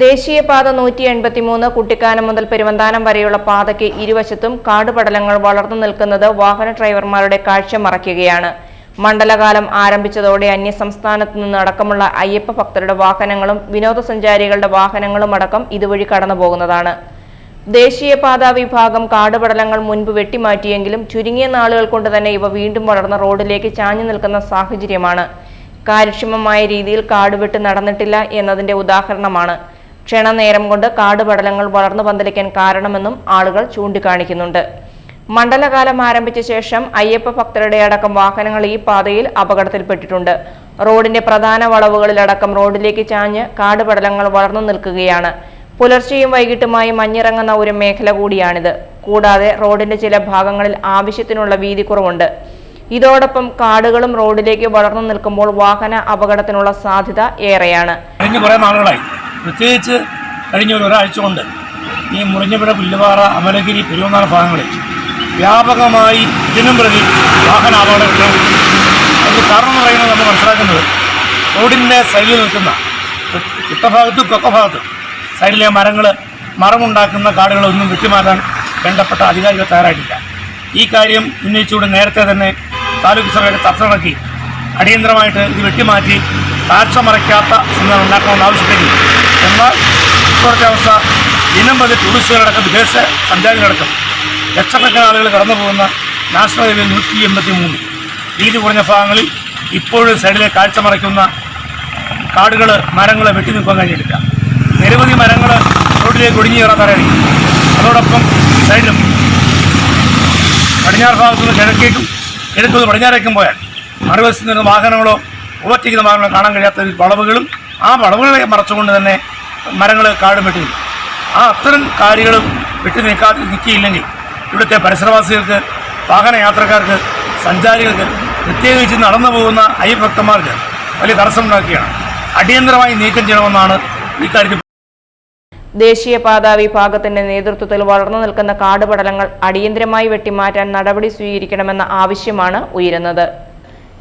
ദേശീയപാത നൂറ്റി എൺപത്തിമൂന്ന് കുട്ടിക്കാനം മുതൽ പെരുവന്താനം വരെയുള്ള പാതയ്ക്ക് ഇരുവശത്തും കാടുപടലങ്ങൾ വളർന്നു നിൽക്കുന്നത് വാഹന ഡ്രൈവർമാരുടെ കാഴ്ച മറയ്ക്കുകയാണ്. മണ്ഡലകാലം ആരംഭിച്ചതോടെ അന്യസംസ്ഥാനത്തു നിന്ന് അടക്കമുള്ള അയ്യപ്പ ഭക്തരുടെ വാഹനങ്ങളും വിനോദസഞ്ചാരികളുടെ വാഹനങ്ങളും അടക്കം ഇതുവഴി കടന്നുപോകുന്നതാണ്. ദേശീയപാത വിഭാഗം കാടുപടലങ്ങൾ മുൻപ് വെട്ടിമാറ്റിയെങ്കിലും ചുരുങ്ങിയ നാളുകൾ കൊണ്ട് തന്നെ ഇവ വീണ്ടും വളർന്ന റോഡിലേക്ക് ചാഞ്ഞു നിൽക്കുന്ന സാഹചര്യമാണ്. കാര്യക്ഷമമായ രീതിയിൽ കാടുവെട്ട് നടന്നിട്ടില്ല എന്നതിന്റെ ഉദാഹരണമാണ്. ക്ഷണനേരം കൊണ്ട് കാടുപടലങ്ങൾ വളർന്നു പന്തലിക്കാൻ കാരണമെന്നും ആളുകൾ ചൂണ്ടിക്കാണിക്കുന്നുണ്ട്. മണ്ഡലകാലം ആരംഭിച്ച ശേഷം അയ്യപ്പ ഭക്തരുടെ അടക്കം വാഹനങ്ങൾ ഈ പാതയിൽ അപകടത്തിൽപ്പെട്ടിട്ടുണ്ട്. റോഡിന്റെ പ്രധാന വളവുകളിലടക്കം റോഡിലേക്ക് ചാഞ്ഞ് കാടുപടലങ്ങൾ വളർന്നു നിൽക്കുകയാണ്. പുലർച്ചെയും വൈകിട്ടുമായി മഞ്ഞിറങ്ങുന്ന ഒരു മേഖല കൂടിയാണിത്. കൂടാതെ റോഡിന്റെ ചില ഭാഗങ്ങളിൽ ആവശ്യത്തിനുള്ള വീതി കുറവുണ്ട്. ഇതോടൊപ്പം കാടുകളും റോഡിലേക്ക് വളർന്നു നിൽക്കുമ്പോൾ വാഹന അപകടത്തിനുള്ള സാധ്യത ഏറെയാണ്. പ്രത്യേകിച്ച് കഴിഞ്ഞ ഒരു ഒരാഴ്ച കൊണ്ട് ഈ മുറിഞ്ഞപുഴ പുല്ലുപാറ അമലഗിരി പെരുവന്നാന ഭാഗങ്ങളിൽ വ്യാപകമായി ദിനം പ്രതി വാഹന അപകടങ്ങൾ കാരണം പറയുന്നത് നമ്മൾ മനസ്സിലാക്കുന്നത് റോഡിന്റെ സൈഡിൽ നിൽക്കുന്ന കുട്ടഭാഗത്തും കൊക്കഭാഗത്തും സൈഡിലെ മരങ്ങൾ മരമുണ്ടാക്കുന്ന കാടുകളൊന്നും വെട്ടിമാറ്റാൻ ബന്ധപ്പെട്ട അധികാരികൾ തയ്യാറായിട്ടില്ല. ഈ കാര്യം ഉന്നയിച്ചുകൊണ്ട് നേരത്തെ തന്നെ താലൂക്ക് സർക്കാർ ചർച്ച നടത്തി അടിയന്തരമായിട്ട് ഇത് വെട്ടിമാറ്റി കാഴ്ച മറയ്ക്കാത്ത സംവിധാനം ഉണ്ടാക്കണമെന്ന് ആവശ്യപ്പെട്ടു. എന്നാൽ ഇപ്പോഴത്തെ അവസ്ഥ ദിനം പ്രതി ടൂറിസ്റ്റുകളടക്കം വിദേശ സഞ്ചാരികളടക്കം ലക്ഷക്കണക്കിന് ആളുകൾ കടന്നു പോകുന്ന നാഷണൽ ഹൈവേ നൂറ്റി എൺപത്തി മൂന്ന് വീതി കുറഞ്ഞ ഭാഗങ്ങളിൽ ഇപ്പോഴും സൈഡിലെ കാഴ്ച മറയ്ക്കുന്ന കാടുകൾ മരങ്ങൾ വെട്ടി നിൽക്കാൻ കഴിഞ്ഞിട്ടില്ല. നിരവധി മരങ്ങൾ റോഡിലേക്ക് ഒടിഞ്ഞു കയറാൻ തടയണി അതോടൊപ്പം സൈഡിലും പടിഞ്ഞാറ് ഭാഗത്തുനിന്ന് കിഴക്കേക്കും കിഴക്കുനിന്ന് പടിഞ്ഞാറേക്കും പോയാൽ മറുവശത്ത് നിന്ന് വാഹനങ്ങളോ ഓവർടേക്കുന്ന വാഹനങ്ങളോ കാണാൻ കഴിയാത്ത വളവുകളും ആ വളവുകളെ മറച്ചുകൊണ്ട് തന്നെ മരങ്ങൾ കാടും വെട്ടി നിൽക്കും. ആ അത്തരം കാര്യങ്ങളും വെട്ടി നിൽക്കാതെ നിൽക്കിയില്ലെങ്കിൽ ഇവിടുത്തെ പരിസരവാസികൾക്ക് വാഹന യാത്രക്കാർക്ക് സഞ്ചാരികൾക്ക് പ്രത്യേകിച്ച് നടന്നു പോകുന്ന അയ്യഭക്തന്മാർക്ക് വലിയ തടസ്സമുണ്ടാക്കുകയാണ് അടിയന്തരമായി നീക്കം ചെയ്യണമെന്നാണ് ഇക്കാര്യത്തിൽ ദേശീയപാതാ വിഭാഗത്തിന്റെ നേതൃത്വത്തിൽ വളർന്നു നിൽക്കുന്ന കാടുപടലങ്ങൾ അടിയന്തരമായി വെട്ടിമാറ്റാൻ നടപടി സ്വീകരിക്കണമെന്ന ആവശ്യമാണ് ഉയരുന്നത്.